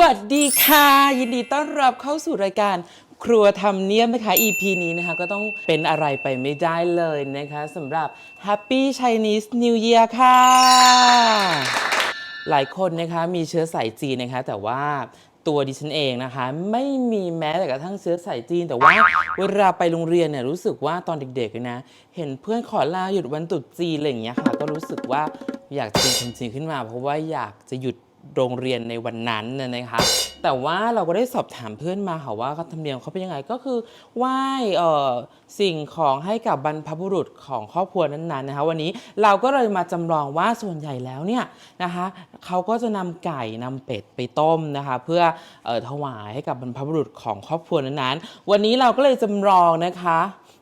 วัสดีค่ะ ยินดีต้อนรับเข้าสู่รายการครัวทำเนียมนะคะ EP นี้นะคะ ก็ต้องเป็นอะไรไปไม่ได้เลยนะคะสำหรับ Happy Chinese New Year ค่ะ หลายคนนะคะมีเชื้อสายจีนนะคะ แต่ว่าตัวดิฉันเองนะคะ ไม่มีแม้แต่กระทั่งเชื้อสายจีน แต่ว่าเวลาไปโรงเรียนเนี่ยรู้สึกว่าตอนเด็กๆนะ เห็นเพื่อนขอลาหยุดวันตรุษจีนอะไรอย่างเงี้ยค่ะ ก็รู้สึกว่าอยากจะเป็นคนจีนขึ้นมา เพราะว่าอยากจะหยุด โรงเรียนในวันนั้นนะคะ แต่ว่าเราก็ได้สอบถามเพื่อนมาค่ะว่าเขาธรรมเนียมเขาเป็นยังไงก็คือไหว้เอ่อสิ่งของให้กับบรรพบุรุษของครอบครัวนั้นๆนะคะ วันนี้เราก็เลยมาจำลองว่าส่วนใหญ่แล้วเนี่ยนะคะเขาก็จะนำไก่นำเป็ดไปต้มนะคะ เพื่อเอ่อถวายให้กับบรรพบุรุษของครอบครัวนั้นๆ วันนี้เราก็เลยจำลองนะคะ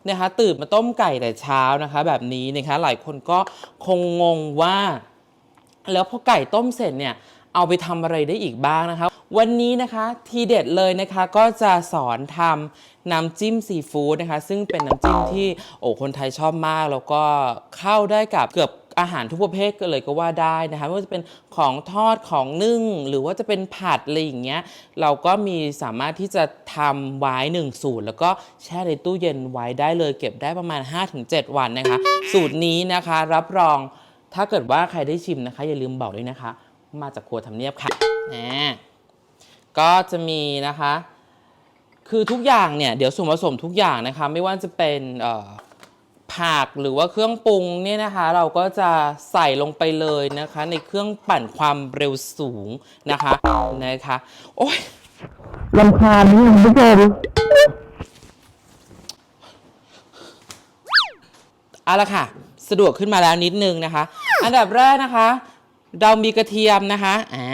นะคะ ตื่นมาต้มไก่แต่เช้านะคะ แบบนี้นะคะหลายคนก็คงงงว่า แล้วพอไก่ต้มเสร็จเนี่ย เอาไปทำอะไรได้อีกบ้างนะคะ วันนี้นะคะทีเด็ดเลยนะคะก็จะสอนทำน้ำจิ้มซีฟู้ดนะคะ ซึ่งเป็นน้ำจิ้มที่โอ้คนไทยชอบมาก แล้วก็เข้าได้กับเกือบอาหารทุกประเภทก็เลยก็ว่าได้นะคะไม่ว่าจะเป็นของทอดของนึ่ง หรือว่าจะเป็นผัดอะไรอย่างเงี้ยเราก็มีสามารถที่จะทำไว้หนึ่งสูตร แล้วก็แช่ในตู้เย็นไว้ได้เลยเก็บได้ประมาณ 5-7 วันนะคะ สูตรนี้นะคะรับรองถ้าเกิดว่าใครได้ชิมนะคะ อย่าลืมบอกด้วยนะคะ มาจากครัวทำเนียบค่ะนะก็จะมีนะคะ คือทุกอย่างเนี่ยเดี๋ยวส่วนผสมทุกอย่างนะคะ ไม่ว่าจะเป็นเอ่อผักหรือว่าเครื่องปรุงเนี่ยนะคะ เราก็จะใส่ลงไปเลยนะคะ ในเครื่องปั่นความเร็วสูงนะคะนะคะโอ้ยลำคาญนี่คุณผู้ชมเอาละค่ะ สะดวกขึ้นมาแล้วนิดนึงนะคะ อันดับแรกนะคะ เรามีกระเทียมนะคะอ่า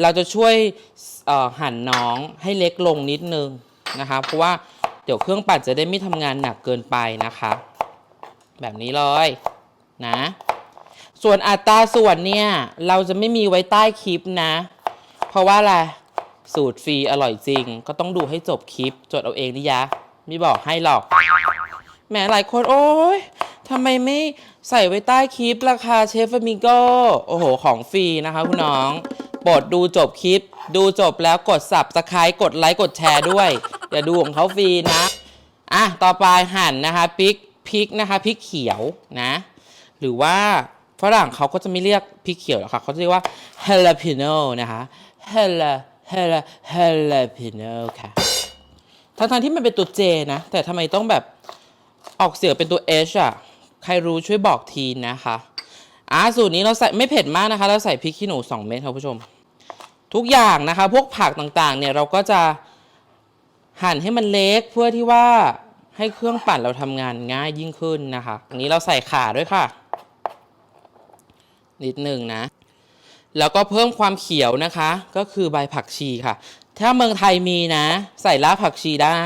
เราจะช่วยหั่นน้องให้เล็กลงนิดนึงนะคะ เพราะว่าเดี๋ยวเครื่องปั่นจะได้ไม่ทำงานหนักเกินไปนะคะ แบบนี้เลยนะ ส่วนอัตราส่วนเนี่ย เราจะไม่มีไว้ใต้คลิปนะ เพราะว่าอะไรสูตรฟรีอร่อยจริง ก็ต้องดูให้จบคลิป จดเอาเองดิยะไม่บอกให้หรอกแหมหลายคนโอ้ย ทำไมไม่ใส่ไว้ใต้คลิปราคาเชฟมิโก้โอ้โห ของฟรีนะคะคุณน้องโปรดดูจบคลิป ดูจบแล้วกดสับสไครต์กดไลค์กดแชร์ด้วยอย่าดูของเขาฟรีนะอะต่อไปหั่นนะคะพริกพริกนะคะพริกเขียวนะ หรือว่าฝรั่งเขาก็จะไม่เรียกพริกเขียวหรอกค่ะเขาจะเรียกว่า jalapeno นะคะ jala jala jalapeno ค่ะทั้งๆที่มันเป็นตัว J นะ แต่ทำไมต้องแบบออกเสียงเป็นตัว H อะ ใครรู้ช่วยบอกทีนะคะอ่าสูตรนี้เราใส่ไม่เผ็ดมากนะคะ เราใส่พริกขี้หนู 2 เม็ดครับผู้ชม ทุกอย่างนะคะ พวกผักต่างๆ เนี่ยเราก็จะหั่นให้มันเล็กเพื่อที่ว่าให้เครื่องปั่นเราทำงานง่ายยิ่งขึ้นนะคะอันนี้เราใส่ข่าด้วยค่ะ นิดหนึ่งนะ แล้วก็เพิ่มความเขียวนะคะ ก็คือใบผักชีค่ะ ถ้าเมืองไทยมีนะ ใส่รากผักชีได้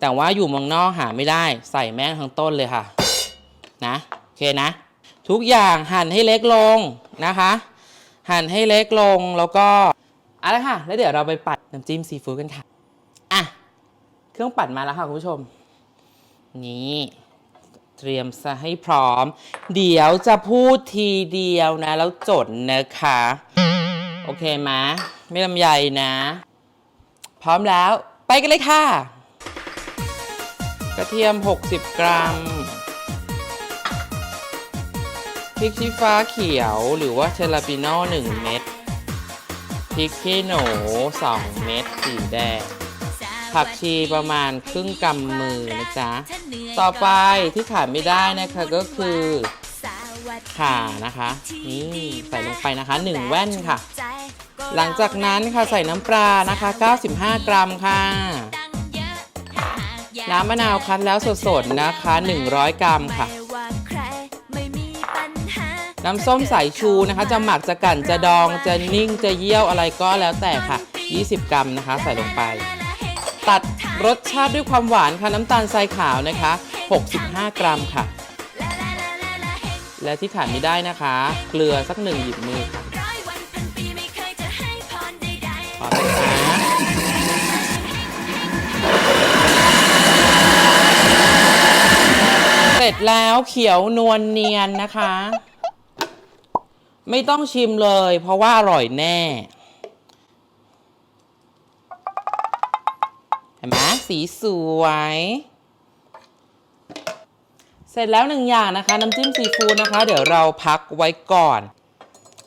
แต่ว่าอยู่เมืองนอกหาไม่ได้ ใส่แม่งทั้งต้นเลยค่ะ นะโอเคนะ ทุกอย่างหั่นให้เล็กลงนะคะ หั่นให้เล็กลงแล้วก็เอาละค่ะ แล้วเดี๋ยวเราไปปัดน้ำจิ้มซีฟู้ดกันค่ะอะเครื่องปั่นมาแล้วค่ะคุณผู้ชม นี่เตรียมซะให้พร้อม เดี๋ยวจะพูดทีเดียวนะ แล้วจดนะคะ โอเคไหมไม่ลำใหญ่นะ พร้อมแล้วไปกันเลยค่ะ กระเทียม 60 กรัม พริกชี้ฟ้าเขียวหรือว่าเทลาปิโน่1เม็ดพริกขี้หนู2เม็ดสีแดง ผักชีประมาณครึ่งกำมือนะจ๊ะ ต่อไปที่ขาดไม่ได้นะคะก็คือข่านะคะ นี่ใส่ลงไปนะคะ 1 แว่นค่ะ หลังจากนั้นค่ะใส่น้ำปลานะคะ 95 กรัมค่ะ น้ำมะนาวคั้นแล้วสดๆนะคะ 100 กรัมค่ะ น้ำส้มสายชูนะคะ จะหมักจะกั่นจะดองจะนิ่งจะเยี่ยวอะไรก็แล้วแต่ค่ะ 20 กรัมนะคะ ใส่ลงไป ตัดรสชาติด้วยความหวานค่ะน้ำตาลทรายขาวนะคะ 65 กรัมค่ะ และที่ขาดไม่ได้นะคะ เกลือสักหนึ่งหยิบมือค่ะพอไหมคะเสร็จแล้วเขียวนวลเนียนนะคะ ไม่ต้องชิมเลย เพราะว่าอร่อยแน่ เห็นไหมสีสวย เสร็จแล้วหนึ่งอย่างนะคะ น้ำจิ้มซีฟู้ดนะคะ เดี๋ยวเราพักไว้ก่อน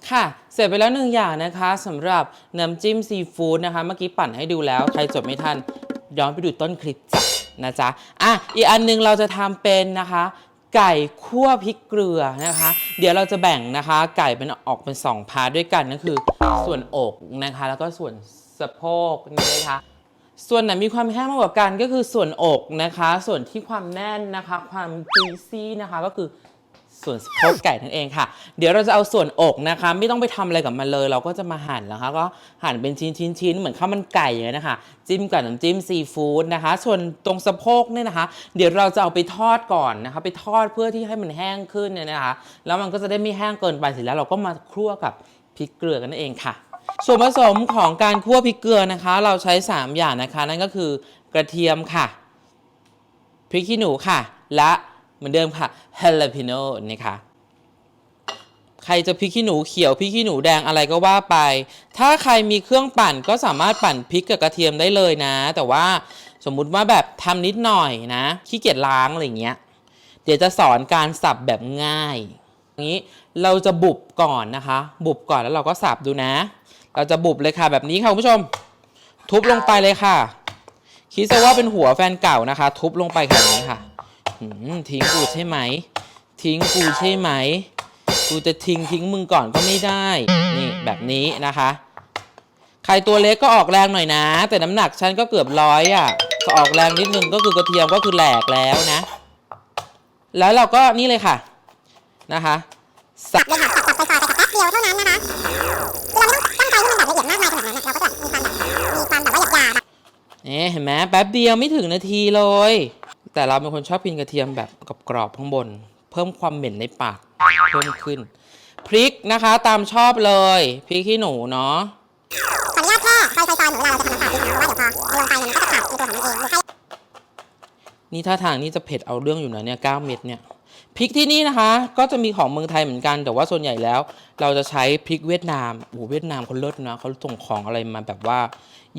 ค่ะ เสร็จไปแล้วหนึ่งอย่างนะคะสำหรับน้ำจิ้มซีฟู้ดนะคะ เมื่อกี้ปั่นให้ดูแล้ว ใครจดไม่ทันย้อนไปดูต้นคลิปนะจ๊ะ อะ อีกอันนึงเราจะทำเป็นนะคะ ไก่คั่วพริกเกลือนะคะ เดี๋ยวเราจะแบ่งนะคะ ไก่เป็นออกเป็น 2 พาร์ทด้วยกันก็คือส่วนอกนะคะ แล้วก็ส่วนสะโพกนี่นะคะส่วนไหนมีความแห้งมากกว่ากันก็คือส่วนอกนะคะ ส่วนที่ความแน่นนะคะ ความจุยซี่นะคะก็คือ ส่วนสะโพกไก่นั่นเองค่ะ เดี๋ยวเราจะเอาส่วนอกนะคะ ไม่ต้องไปทำอะไรกับมันเลย เราก็จะมาหั่นนะคะ ก็หั่นเป็นชิ้นชิ้นชิ้นเหมือนข้าวมันไก่อย่างนี้ยนะคะ จิ้มกับน้ำจิ้มซีฟู้ดนะคะ ส่วนตรงสะโพกเนี่ยนะคะ เดี๋ยวเราจะเอาไปทอดก่อนนะคะ ไปทอดเพื่อที่ให้มันแห้งขึ้นเนี่ยนะคะ แล้วมันก็จะได้ไม่แห้งเกินไปเสร็จแล้วเราก็มาคั่วกับพริกเกลือกันนั่นเองค่ะ ส่วนผสมของการคั่วพริกเกลือนะคะ เราใช้ 3 อย่างนะคะ นั่นก็คือกระเทียมค่ะพริกขี้หนูค่ะ และ เหมือนเดิมค่ะฮาลาพิโน่นะคะใครจะพริกขี้หนูเขียวพริกขี้หนูแดงอะไรก็ว่าไป ถ้าใครมีเครื่องปั่นก็สามารถปั่นพริกกับกระเทียมได้เลยนะ แต่ว่าสมมุติว่าแบบทำนิดหน่อยนะขี้เกียจล้างอะไรเงี้ย เดี๋ยวจะสอนการสับแบบง่ายอย่างนี้เราจะบุบก่อนนะคะ บุบก่อนแล้วเราก็สับดูนะ เราจะบุบเลยค่ะแบบนี้ค่ะคุณผู้ชม ทุบลงไปเลยค่ะ คิดซะว่าเป็นหัวแฟนเก่านะคะ ทุบลงไปแบบนี้ค่ะ ทิ้งกูใช่ไหม ทิ้งกูใช่ไหม กูจะทิ้งทิ้งมึงก่อนก็ไม่ได้ นี่แบบนี้นะคะ ใครตัวเล็กก็ออกแรงหน่อยนะ แต่น้ำหนักฉันก็เกือบร้อยอะก็ออกแรงนิดนึงก็คือกระเทียมก็คือแหลกแล้วนะ แล้วเราก็นี่เลยค่ะนะคะสับเลยค่ะสับสับไปๆแต่แป๊บเดียวเท่านั้นนะคะคือเราไม่ต้องตั้งใจให้มันแบบละเอียดมากมายขนาดนั้นนะเราก็จะมีความแบบมีความแบบว่าหยาบๆอะนี่เห็นไหมแป๊บเดียวไม่ถึงนาทีเลย แต่เราเป็นคนชอบกินกระเทียมแบบกรอบๆข้างบน เพิ่มความเหม็นในปากเพิ่มขึ้น พริกนะคะตามชอบเลยพริกขี้หนูเนาะขออนุญาตแค่ซอยๆๆเหมือนเวลาเราจะทำน้ำปลาพริกนะเพราะว่าเดี๋ยวพอลงไปเนี่ยมันก็จะขาดในตัวของมันเองหรือใคร นี่ท่าทางนี่จะเผ็ดเอาเรื่องอยู่นะเนี่ย9เม็ดเนี่ยพริกที่นี่นะคะ ก็จะมีของเมืองไทยเหมือนกัน แต่ว่าส่วนใหญ่แล้ว เราจะใช้พริกเวียดนามโอ้โหเวียดนามเขาเลิศนะเขาส่งของอะไรมาแบบว่า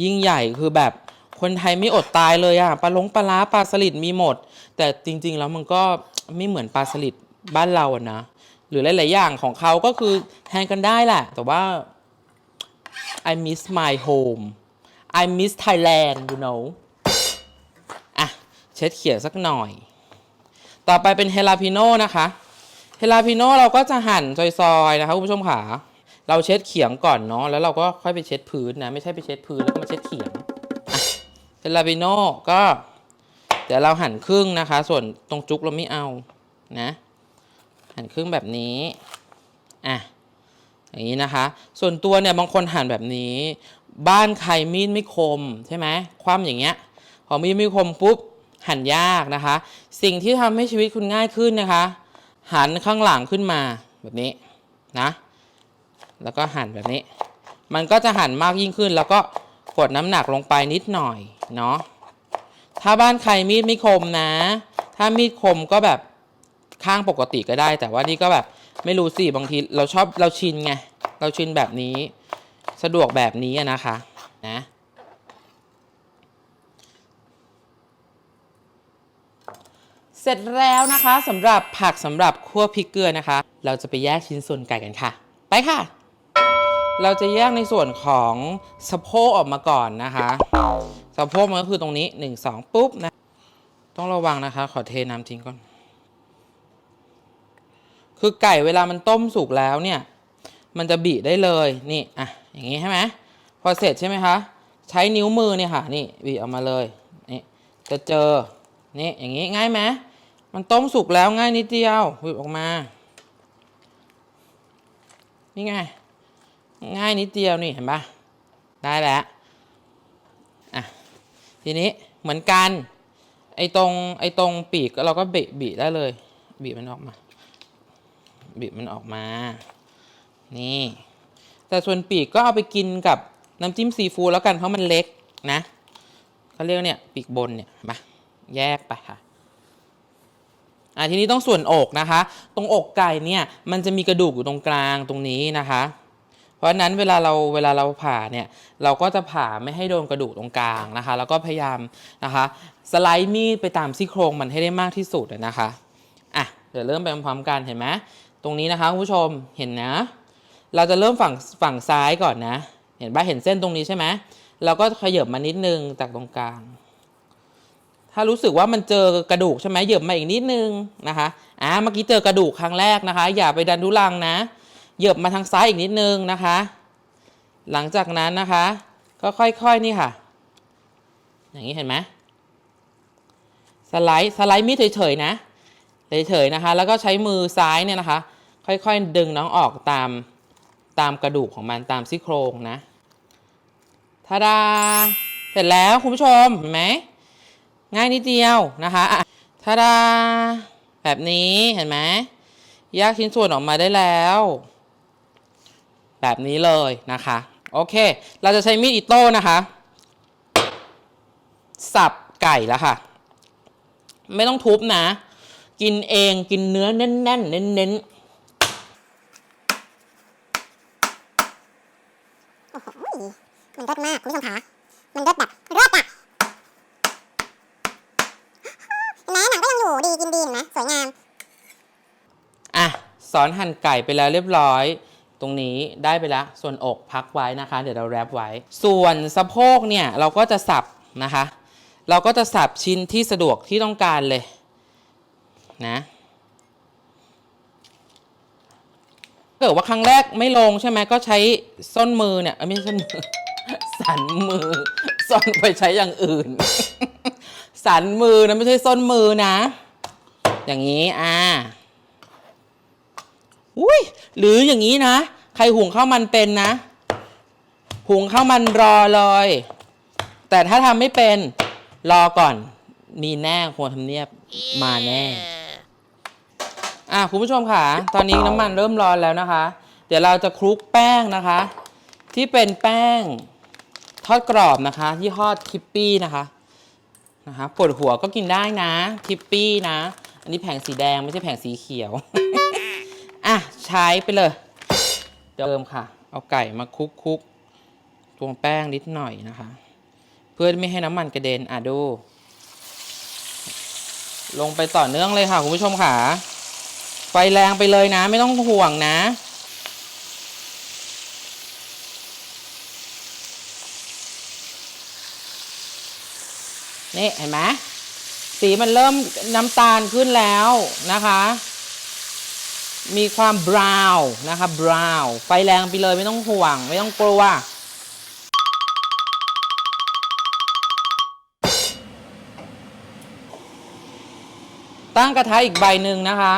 ยิ่งใหญ่คือแบบ คนไทยไม่อดตายเลยอะปลาลงปลาล้าปลาสลิดมีหมด แต่จริง ๆ แล้วมันก็ไม่เหมือนปลาสลิดบ้านเราอะนะหรือหลาย ๆ อย่างของเขาก็คือแทนกันได้แหละ แต่ว่า I miss my home I miss Thailand you know อะ เช็ดเขียสักหน่อย ต่อไปเป็นเฮลาพิโน่นะคะเฮลาพิโน่เราก็จะหั่นซอยๆนะคะคุณผู้ชมขาเราเช็ดเขียงก่อนเนาะแล้วเราก็ค่อยไปเช็ดพื้นนะ ไม่ใช่ไปเช็ดพื้นแล้วก็มาเช็ดเขียง เฮลาพิโน่ก็ เดี๋ยวเราหั่นครึ่งนะคะ ส่วนตรงจุกเราไม่เอานะ หั่นครึ่งแบบนี้อะอย่างนี้นะคะ ส่วนตัวเนี่ยบางคนหั่นแบบนี้ บ้านใครมีดไม่คมใช่ไหมคว่ำอย่างเงี้ยพอมีดไม่คมปุ๊บหั่นยากนะคะ สิ่งที่ทำให้ชีวิตคุณง่ายขึ้นนะคะ หันข้างหลังขึ้นมาแบบนี้นะ แล้วก็หั่นแบบนี้ มันก็จะหั่นมากยิ่งขึ้นแล้วก็ กดน้ำหนักลงไปนิดหน่อยเนาะถ้าบ้านใครมีดไม่คมนะ ถ้ามีดคมก็แบบข้างปกติก็ได้ แต่ว่านี่ก็แบบไม่รู้สิบางทีเราชอบเราชินไงเราชินแบบนี้สะดวกแบบนี้นะคะนะเสร็จแล้วนะคะสำหรับผักสำหรับคั่วพริกเกลือนะคะ เราจะไปแยกชิ้นส่วนไก่กันค่ะ ไปค่ะ เราจะแยกในส่วนของสะโพกออกมาก่อนนะคะสะโพกมันก็คือตรงนี้หนึ่งสองปุ๊บนะต้องระวังนะคะ ขอเทน้ำทิ้งก่อน คือไก่เวลามันต้มสุกแล้วเนี่ย มันจะบีได้เลยนี่อะอย่างนี้ใช่ไหมพอเสร็จใช่ไหมคะใช้นิ้วมือเนี่ยค่ะนี่บีออกมาเลยนี่จะเจอนี่อย่างนี้ง่ายไหมมันต้มสุกแล้วง่ายนิดเดียวบีออกมา นี่ไง ง่ายนิดเดียวนี่เห็นปะได้แล้วอะทีนี้เหมือนกัน ไอ้ตรงไอ้ตรงปีกเราก็บีบีได้เลยบีบมันออกมาบีบมันออกมา นี่ แต่ส่วนปีกก็เอาไปกินกับน้ำจิ้มซีฟู้ดแล้วกันเพราะมันเล็กนะเขาเรียกเนี่ยปีกบนเนี่ยมาแยกไปค่ะอะทีนี้ต้องส่วนอกนะคะ ตรงอกไก่เนี่ยมันจะมีกระดูกอยู่ตรงกลางตรงนี้นะคะ ราะฉะนั้นเวลาเราเวลาเราผ่าเนี่ยเราก็จะผ่าไม่ให้โดนกระดูกตรงกลางนะคะ แล้วก็พยายามนะคะสไลด์มีดไปตามซี่โครงมันให้ได้มากที่สุดนะคะอะเดี๋ยวเริ่มไปพร้อมกันเห็นไหมตรงนี้นะคะคุณผู้ชมเห็นนะ เราจะเริ่มฝั่งฝั่งซ้ายก่อนนะ เห็นปะเห็นเส้นตรงนี้ใช่ไหมเราก็ขยับมานิดนึงจากตรงกลาง ถ้ารู้สึกว่ามันเจอกระดูกใช่ไหมเหยียบมาอีกนิดนึงนะคะอ่าเมื่อกี้เจอกระดูกครั้งแรกนะคะ อย่าไปดันทุลังนะ เหยียบมาทางซ้ายอีกนิดนึงนะคะ หลังจากนั้นนะคะ ก็ค่อยๆนี่ค่ะ อย่างนี้เห็นไหมสไลด์สไลด์มีดเฉยๆนะเฉยๆนะคะ แล้วก็ใช้มือซ้ายเนี่ยนะคะ ค่อยๆดึงน้องออกตามตามกระดูกของมันตามซี่โครงนะทาดา เสร็จแล้วคุณผู้ชมเห็นไหมง่ายนิดเดียวนะคะอะทาดา แบบนี้เห็นไหมแยกชิ้นส่วนออกมาได้แล้ว แบบนี้เลยนะคะโอเค เราจะใช้มีดอิโต้นะคะ สับไก่แล้วค่ะ ไม่ต้องทุบนะ กินเองกินเนื้อแน่นๆเน้นๆโอ้โหมันเลิศมาก คุณผู้ชมคะมันเลิศแบบเลิศอะเห็นไหมหนังก็ยังอยู่ดีกินดีเห็นไหมสวยงาม อะ สอนหั่นไก่ไปแล้วเรียบร้อย ตรงนี้ได้ไปแล้ว ส่วนอกพักไว้นะคะ เดี๋ยวเราแรปไว้ ส่วนสะโพกเนี่ยเราก็จะสับนะคะ เราก็จะสับชิ้นที่สะดวกที่ต้องการเลยนะถ้าเกิดว่าครั้งแรกไม่ลงใช่ไหมก็ใช้ส้นมือเนี่ยเอ้ยไม่ใช่ส้นมือสันมือส้นไปใช้อย่างอื่น สันมือนะไม่ใช่ส้นมือนะ อย่างนี้อ่าอุ้ย หรืออย่างนี้นะ ใครหุงข้าวมันเป็นนะ หุงข้าวมันรอเลย แต่ถ้าทำไม่เป็นรอก่อน มีแน่ครัวทำเนียบมาแน่ อะคุณผู้ชมค่ะ ตอนนี้น้ำมันเริ่มร้อนแล้วนะคะ เดี๋ยวเราจะคลุกแป้งนะคะ ที่เป็นแป้งทอดกรอบนะคะยี่ห้อทิปปี้นะคะนะคะปวดหัวก็กินได้นะ ทิปปี้นะ อันนี้แผงสีแดงไม่ใช่แผงสีเขียว อะใช้ไปเลย เดิมค่ะ เอาไก่มาคลุกคุกๆตวงแป้งนิดหน่อยนะคะ เพื่อไม่ให้น้ำมันกระเด็นอะดู ลงไปต่อเนื่องเลยค่ะ คุณผู้ชมค่ะ ไฟแรงไปเลยนะ ไม่ต้องห่วงนะนี่เห็นไหมสีมันเริ่มน้ำตาลขึ้นแล้วนะคะ มีความบราวน์นะคะบราวน์ไฟแรงไปเลยไม่ต้องห่วง ไม่ต้องกลัวตั้งกระทะอีกใบหนึ่งนะคะ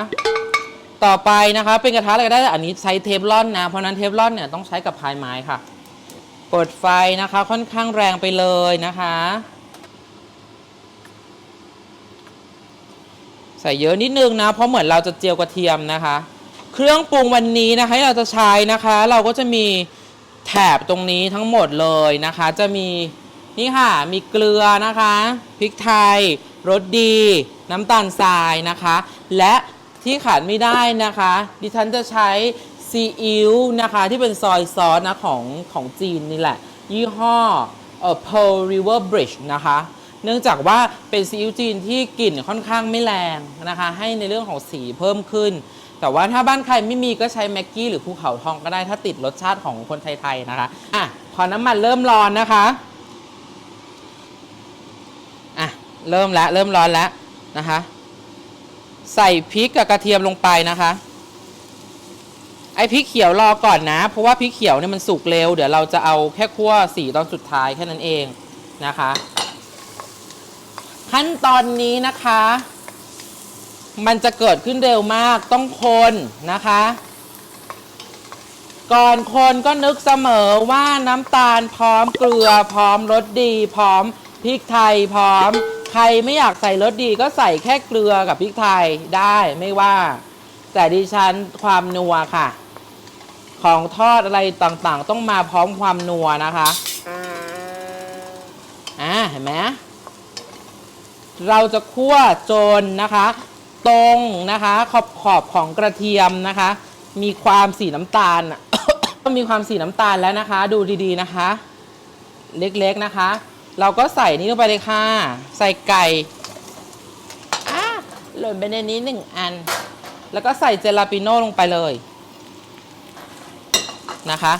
ต่อไปนะคะเป็นกระทะอะไรก็ได้แต่อันนี้ใช้เทฟลอนนะ เพราะฉะนั้นเทฟลอนเนี่ยต้องใช้กับพายไม้ค่ะ เปิดไฟนะคะค่อนข้างแรงไปเลยนะคะ ใส่เยอะนิดนึงนะ เพราะเหมือนเราจะเจียวกระเทียมนะคะ เครื่องปรุงวันนี้นะคะที่เราจะใช้นะคะ เราก็จะมีแถบตรงนี้ทั้งหมดเลยนะคะ จะมีนี่ค่ะมีเกลือนะคะพริกไทยรสดี น้ำตาลทรายนะคะ และที่ขาดไม่ได้นะคะ ดิฉันจะใช้ซีอิ๊วนะคะที่เป็นซอยซอสนะของของจีนนี่แหละ ยี่ห้อเอ่อ Pearl River Bridge นะคะ เนื่องจากว่าเป็นซีอิ๊วจีนที่กลิ่นค่อนข้างไม่แรงนะคะ ให้ในเรื่องของสีเพิ่มขึ้น แต่ว่าถ้าบ้านใครไม่มีก็ใช้แม็กกี้หรือภูเขาทองก็ได้ถ้าติดรสชาติของคนไทยๆนะคะอะพอน้ำมันเริ่มร้อนนะคะอะเริ่มแล้วเริ่มร้อนแล้วนะคะ ใส่พริกกับกระเทียมลงไปนะคะไอพริกเขียวรอก่อนนะ เพราะว่าพริกเขียวเนี่ยมันสุกเร็ว เดี๋ยวเราจะเอาแค่คั่วสีตอนสุดท้ายแค่นั้นเองนะคะ ขั้นตอนนี้นะคะ มันจะเกิดขึ้นเร็วมากต้องคนนะคะ ก่อนคนก็นึกเสมอว่าน้ำตาลพร้อมเกลือพร้อมรสดี พร้อมพริกไทยพร้อม ใครไม่อยากใส่รสดีก็ใส่แค่เกลือกับพริกไทยได้ไม่ว่า แต่ดิฉันความนัวค่ะ ของทอดอะไรต่างๆ ต้องมาพร้อมความนัวนะคะอ่าเห็นไหม เราจะคั่วจนนะคะ ตรงนะคะขอบขอบของกระเทียมนะคะ มีความสีน้ำตาลก็มีความสีน้ำตาลแล้วนะคะ ดูดีๆนะคะ เล็กๆนะคะ เราก็ใส่นี่ลงไปเลยค่ะ ใส่ไก่อะหล่นไปในนี้หนึ่งอัน แล้วก็ใส่เจลาปิโน่ลงไปเลยนะคะ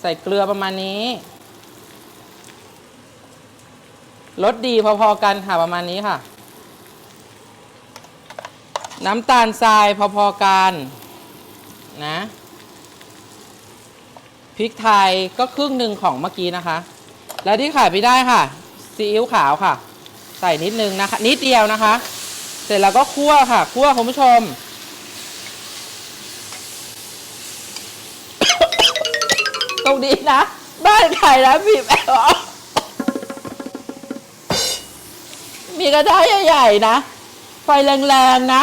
ใส่เกลือประมาณนี้ รสดีพอๆกันค่ะประมาณนี้ค่ะ น้ำตาลทรายพอๆกันนะพริกไทยก็ครึ่งหนึ่งของเมื่อกี้นะคะ และที่ขาดไม่ได้ค่ะซีอิ๊วขาวค่ะ ใส่นิดนึงนะคะ นิดเดียวนะคะ เสร็จแล้วก็คั่วค่ะ คั่วคุณผู้ชม ตรงนี้นะ บ้านใครนะบีบแอล มีกระทะใหญ่ๆนะ ไฟแรงๆนะ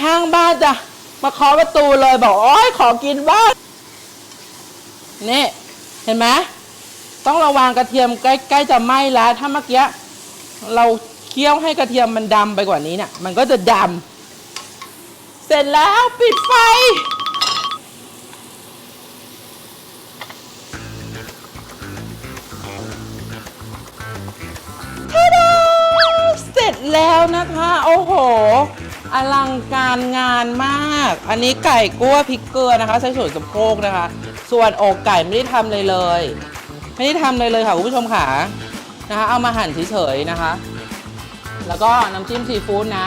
ข้างบ้านจ้ะมาเคาะประตูเลยบอกโอ้ยขอกินบ้างนี่ เห็นไหมต้องระวังกระเทียมใกล้ๆจะไหม้แล้ว ถ้าเมื่อกี้เราเคี่ยวให้กระเทียมมันดำไปกว่านี้เนี่ยมันก็จะดำเสร็จแล้วปิดไฟ แล้วนะคะ โอ้โห อลังการงานมาก อันนี้ไก่กั้วพริกเกลือนะคะใส่ส่วนสะโพกนะคะ ส่วนอกไก่ไม่ได้ทำเลยเลย ไม่ได้ทำเลยเลยค่ะคุณผู้ชมค่ะนะคะ เอามาหั่นเฉยๆนะคะ แล้วก็น้ำจิ้มซีฟู้ดนะ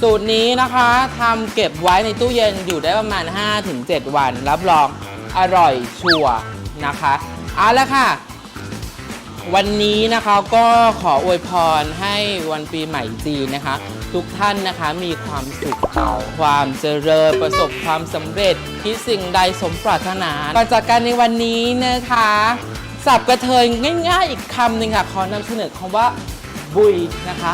สูตรนี้นะคะทำเก็บไว้ในตู้เย็นอยู่ได้ประมาณ 5-7 วัน รับรองอร่อยชัวร์นะคะ เอาละค่ะ วันนี้นะคะก็ขออวยพรให้วันปีใหม่จีนนะคะ ทุกท่านนะคะมีความสุขความเจริญประสบความสำเร็จคิดสิ่งใดสมปรารถนาก่อนจากกันในวันนี้นะคะสับกระเทยง่าย ๆ อีกคำหนึ่งค่ะ ขอนำเสนอคำว่า บุยนะคะ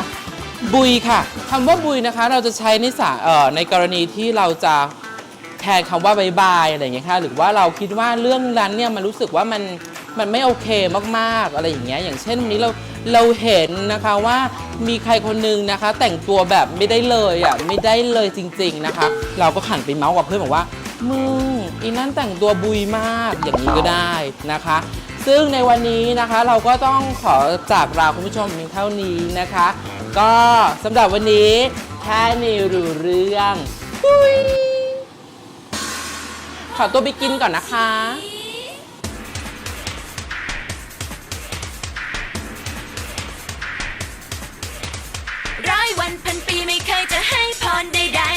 บุยค่ะคำว่าบุยนะคะ เราจะใช้ในสาเอ่อในกรณีที่เราจะแทนคำว่าบายบายอะไรอย่างเงี้ยค่ะหรือว่าเราคิดว่าเรื่องนั้นเนี่ยมันรู้สึกว่ามัน มันไม่โอเคมากๆอะไรอย่างเงี้ยอย่างเช่นวันนี้เราเราเห็นนะคะว่ามีใครคนนึงนะคะ แต่งตัวแบบไม่ได้เลยอะไม่ได้เลยจริง ๆนะคะ เราก็ขันไปเมาส์กับเพื่อนบอกว่ามึงอีนั่นแต่งตัวบุยมากอย่างนี้ก็ได้นะคะ ซึ่งในวันนี้นะคะเราก็ต้องขอจากลาคุณผู้ชมเพียงเท่านี้นะคะ ก็สำหรับวันนี้แค่นี้รู้เรื่องขอตัวไปกินก่อนนะคะ อยวันพันปีไม่เคยจะให้พรใดๆ